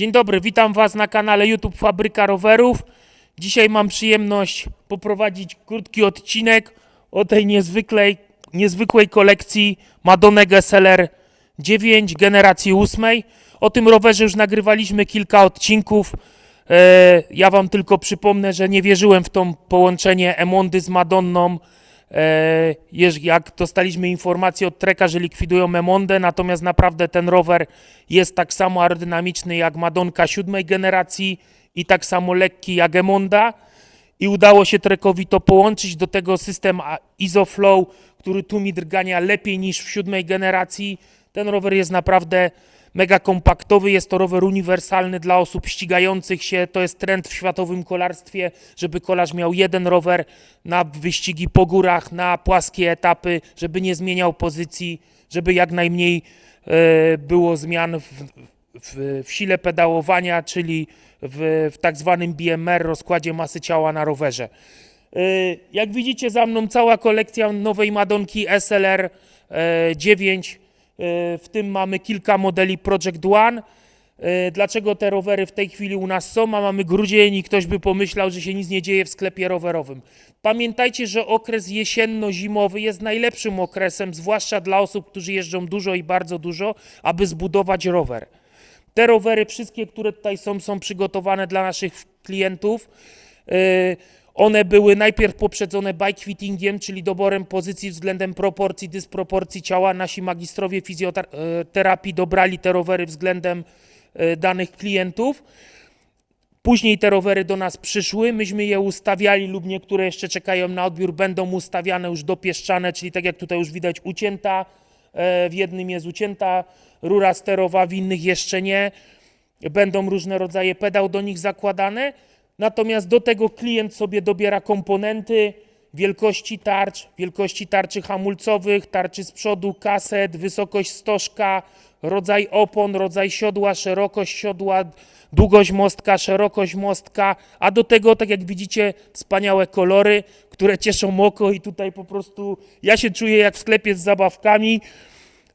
Dzień dobry, witam Was na kanale YouTube Fabryka Rowerów. Dzisiaj mam przyjemność poprowadzić krótki odcinek o tej niezwykłej, niezwykłej kolekcji Madonna SLR 9 generacji 8. O tym rowerze już nagrywaliśmy kilka odcinków. E, Ja Wam tylko przypomnę, że nie wierzyłem w to połączenie Emondy z Madonną. E, jak dostaliśmy informację od Treka, że likwidują Emondę, natomiast naprawdę ten rower jest tak samo aerodynamiczny jak Madonka siódmej generacji i tak samo lekki jak Emonda i udało się Trekowi to połączyć do tego system ISOFlow, który tłumi drgania lepiej niż w siódmej generacji. Ten rower jest naprawdę mega kompaktowy, jest to rower uniwersalny dla osób ścigających się. To jest trend w światowym kolarstwie, żeby kolarz miał jeden rower na wyścigi po górach, na płaskie etapy, żeby nie zmieniał pozycji, żeby jak najmniej e, było zmian w, w, w sile pedałowania, czyli w, w tak zwanym BMR, rozkładzie masy ciała na rowerze. E, Jak widzicie za mną cała kolekcja nowej Madonki SLR e, 9. E, W tym mamy kilka modeli Project One. E, Dlaczego te rowery w tej chwili u nas są, a mamy grudzień i ktoś by pomyślał, że się nic nie dzieje w sklepie rowerowym. Pamiętajcie, że okres jesienno-zimowy jest najlepszym okresem, zwłaszcza dla osób, którzy jeżdżą dużo i bardzo dużo, aby zbudować rower. Te rowery, wszystkie, które tutaj są, są przygotowane dla naszych klientów. One były najpierw poprzedzone bike fittingiem, czyli doborem pozycji względem proporcji, dysproporcji ciała. Nasi magistrowie fizjoterapii dobrali te rowery względem yy, danych klientów. Później te rowery do nas przyszły, myśmy je ustawiali lub niektóre jeszcze czekają na odbiór, będą ustawiane już dopieszczane, czyli tak jak tutaj już widać ucięta, e, w jednym jest ucięta rura sterowa, w innych jeszcze nie. Będą różne rodzaje pedał do nich zakładane, natomiast do tego klient sobie dobiera komponenty wielkości tarcz, wielkości tarczy hamulcowych, tarczy z przodu, kaset, wysokość stożka, rodzaj opon, rodzaj siodła, szerokość siodła, długość mostka, szerokość mostka, a do tego, tak jak widzicie, wspaniałe kolory, które cieszą oko i tutaj po prostu ja się czuję jak w sklepie z zabawkami.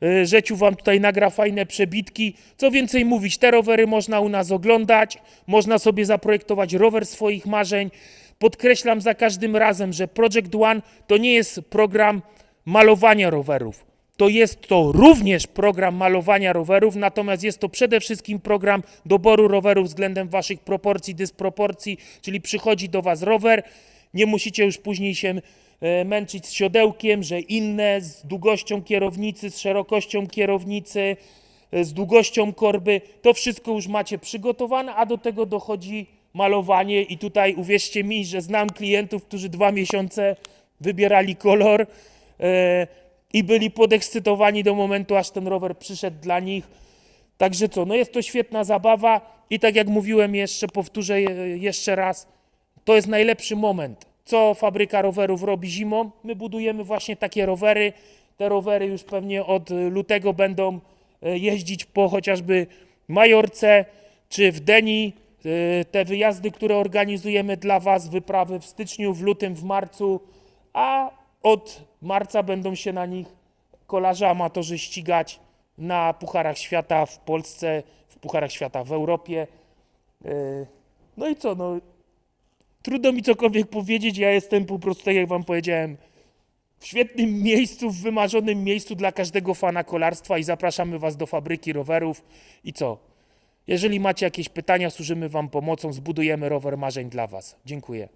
Y, Rzeciu Wam tutaj nagra fajne przebitki. Co więcej mówić, te rowery można u nas oglądać, można sobie zaprojektować rower swoich marzeń. Podkreślam za każdym razem, że Project One to nie jest program malowania rowerów. To jest to również program malowania rowerów, natomiast jest to przede wszystkim program doboru rowerów względem Waszych proporcji, dysproporcji, czyli przychodzi do Was rower, nie musicie już później się e, męczyć z siodełkiem, że inne z długością kierownicy, z szerokością kierownicy, e, z długością korby, to wszystko już macie przygotowane, a do tego dochodzi malowanie i tutaj uwierzcie mi, że znam klientów, którzy dwa miesiące wybierali kolor e, i byli podekscytowani do momentu, aż ten rower przyszedł dla nich. Także co, no jest to świetna zabawa i tak jak mówiłem jeszcze, powtórzę je- jeszcze raz, to jest najlepszy moment. Co fabryka rowerów robi zimą? My budujemy właśnie takie rowery. Te rowery już pewnie od lutego będą y, jeździć po chociażby Majorce czy w Deni. Y, Te wyjazdy, które organizujemy dla Was, wyprawy w styczniu, w lutym, w marcu, a od marca będą się na nich kolarze amatorzy ścigać na Pucharach Świata w Polsce, w Pucharach Świata w Europie. Y, No i co, no trudno mi cokolwiek powiedzieć, ja jestem po prostu, tak jak wam powiedziałem, w świetnym miejscu, w wymarzonym miejscu dla każdego fana kolarstwa i zapraszamy was do fabryki rowerów. I co? Jeżeli macie jakieś pytania, służymy wam pomocą, zbudujemy rower marzeń dla was. Dziękuję.